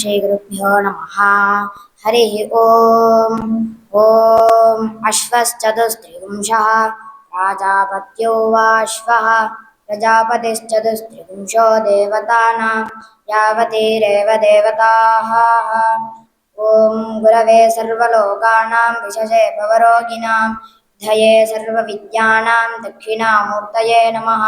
श्रीगुरुभ्यो नमः। हरिः ॐ ॐ अश्वश्चतुस्त्रिपुंशः प्राजापत्यो वाश्वः प्रजापतिश्चतुस्त्रिपुंशो देवतानां। यावतीरेव देवताः। ॐ गुरवे सर्वलोकानां विशजे भवरोगिणां धये सर्वविद्यानां दक्षिणामूर्तये नमः।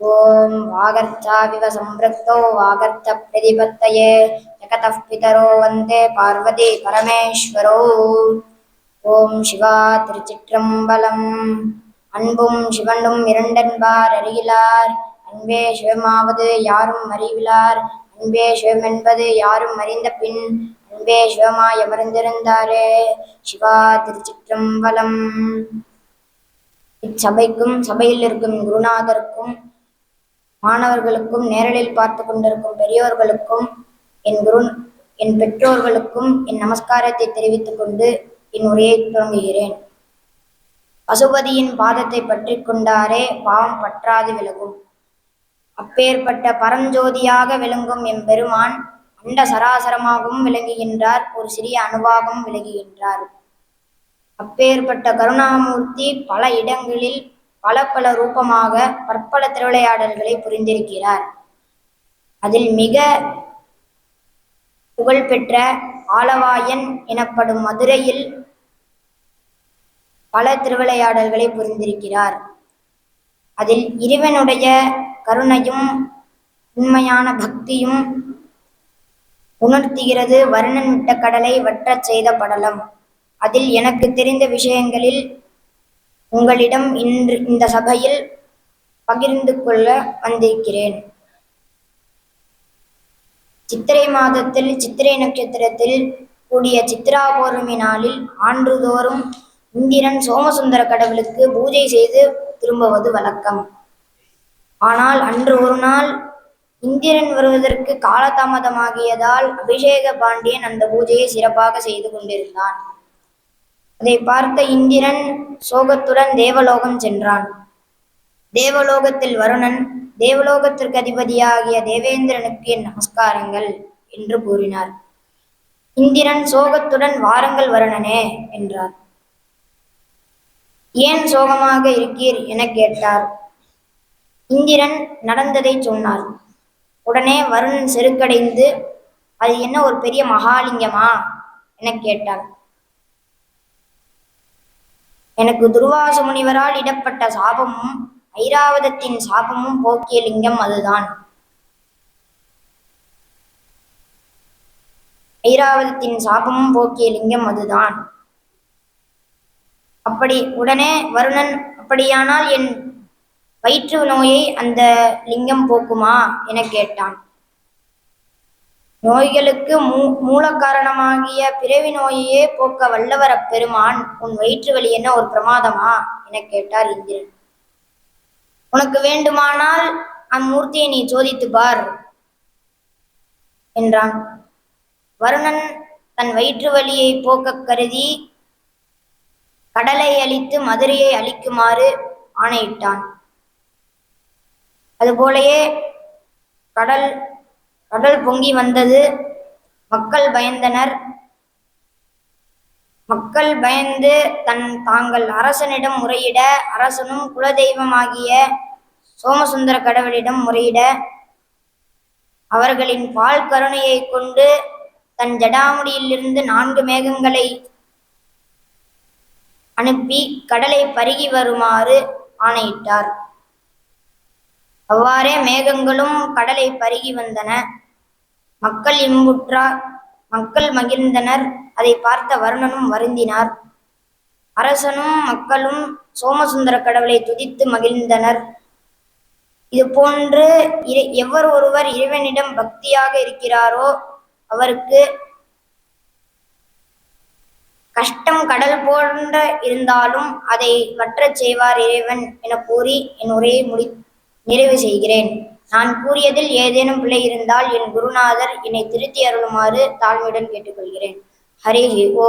ॐ वागर्थाविव सम्पृक्तौ वागर्थप्रतिपत्तये जगतः पितरो वन्दे पार्वती परमेश्वरौ ஓம் சிவா திருச்சிற்றம்பலம் அன்பும் சிவனும் இரண்டன்பார் அறிகிலார் அன்பே சிவமாவது யாரும் அறிவிலார் அன்பே சிவம் என்பது யாரும் அறிந்த பின் அன்பே சிவமாய் அமர்ந்திருந்தாரே சிவா திருச்சிற்றம்பலம் இச்சபைக்கும் சபையில் இருக்கும் குருநாதருக்கும் மாணவர்களுக்கும் நேரலில் பார்த்து கொண்டிருக்கும் பெரியோர்களுக்கும் என் குரு என் பெற்றோர்களுக்கும் என் நமஸ்காரத்தை தெரிவித்துக் கொண்டு என் உரையை தொடங்குகிறேன் பசுபதியின் பாதத்தை பற்றி கொண்டாரே பாவம் பற்றாது விலகும். அப்பேற்பட்ட பரஞ்சோதியாக விளங்கும் எம்பெருமான் அண்ட சராசரமாகவும் விளங்குகின்றார் ஒரு சிறிய அணுவாகவும் விளங்குகின்றார். அப்பேற்பட்ட கருணாமூர்த்தி பல இடங்களில் பல பல ரூபமாக பற்பல திருவிளையாடல்களை புரிந்திருக்கிறார். அதில் மிக புகழ்பெற்ற ஆலவாயன் எனப்படும் மதுரையில் பல திருவிளையாடல்களை புரிந்திருக்கிறார். அதில் இறைவனுடைய கருணையும் உண்மையான பக்தியும் உணர்த்துகிறது. வருணன் விட்ட கடலை வற்றச் செய்த படலம். அதில் எனக்கு தெரிந்த விஷயங்களில் உங்களிடம் இன்று இந்த சபையில் பகிர்ந்து கொள்ள வந்திருக்கிறேன். சித்திரை மாதத்தில் சித்திரை நட்சத்திரத்தில் கூடிய சித்ரா பௌர்ணமி நாளில் ஆண்டுதோறும் இந்திரன் சோமசுந்தர கடவுளுக்கு பூஜை செய்து திரும்புவது வழக்கம். ஆனால் அன்று ஒரு நாள் இந்திரன் வருவதற்கு காலதாமதமாகியதால் அபிஷேக பாண்டியன் அந்த பூஜையை சிறப்பாக செய்து கொண்டிருந்தான். அதை பார்த்த இந்திரன் சோகத்துடன் தேவலோகம் சென்றான். தேவலோகத்தில் வருணன் தேவலோகத்திற்கு அதிபதியாகிய தேவேந்திரனுக்கு என் நமஸ்காரங்கள் என்று கூறினார். இந்திரன் சோகத்துடன் வாருங்கள் வருணனே என்றார். ஏன் சோகமாக இருக்கீர்? என கேட்டார். இந்திரன் நடந்ததை சொன்னார். உடனே வருணன் செருக்கடைந்து அது என்ன ஒரு பெரிய மகாலிங்கமா? என கேட்டான். எனக்கு துர்வாச முனிவரால் இடப்பட்ட சாபமும் ஐராவதத்தின் சாபமும் போக்கிய லிங்கம் அதுதான். ஐராவதத்தின் சாபமும் போக்கிய லிங்கம் அதுதான். அப்படி உடனே வருணன் அப்படியானால் என் வயிற்று நோயை அந்த லிங்கம் போக்குமா? என கேட்டான். நோய்களுக்கு மூ மூல காரணமாகிய பிறவி நோயையே போக்க வல்லவர பெருமான் உன் வயிற்று வலி என்ன? ஒரு பிரமாதமா என கேட்டார் இந்திரன். உனக்கு வேண்டுமானால் அம்மூர்த்தியை நீ சோதித்து பார் என்றான். வருணன் தன் வயிற்று வலியை போக்க கருதி கடலை அழித்து மதுரையை அழிக்குமாறு ஆணையிட்டான். அதுபோலயே கடல் கடல் பொங்கி வந்தது. மக்கள் பயந்தனர். மக்கள் பயந்து தன் தாங்கள் அரசனிடம் முறையிட அரசனும் குலதெய்வமாகிய சோமசுந்தர கடவுளிடம் முறையிட அவர்களின் பால் கருணையை கொண்டு தன் ஜடாமுடியிலிருந்து நான்கு மேகங்களை அனுப்பி கடலை பருகி வருமாறு ஆணையிட்டார். அவ்வாறே மேகங்களும் கடலை பருகி வந்தன. மக்கள் இன்புற்றார் மக்கள் மகிழ்ந்தனர். அதை பார்த்த வருணனும் வருந்தினார். அரசனும் மக்களும் சோமசுந்தர கடவுளை துதித்து மகிழ்ந்தனர். இது போன்று எவர் ஒருவர் இறைவனிடம் பக்தியாக இருக்கிறாரோ அவருக்கு கஷ்டம் கடல் போன்ற இருந்தாலும் அதை வற்றச் செய்வார் இறைவன் என கூறி என் உரையை முடி நிறைவு செய்கிறேன். நான் கூறியதில் ஏதேனும் பிழை இருந்தால் என் குருநாதர் என்னை திருத்தி அருளுமாறு தாழ்மையுடன் கேட்டுக்கொள்கிறேன். ஹரி ஓ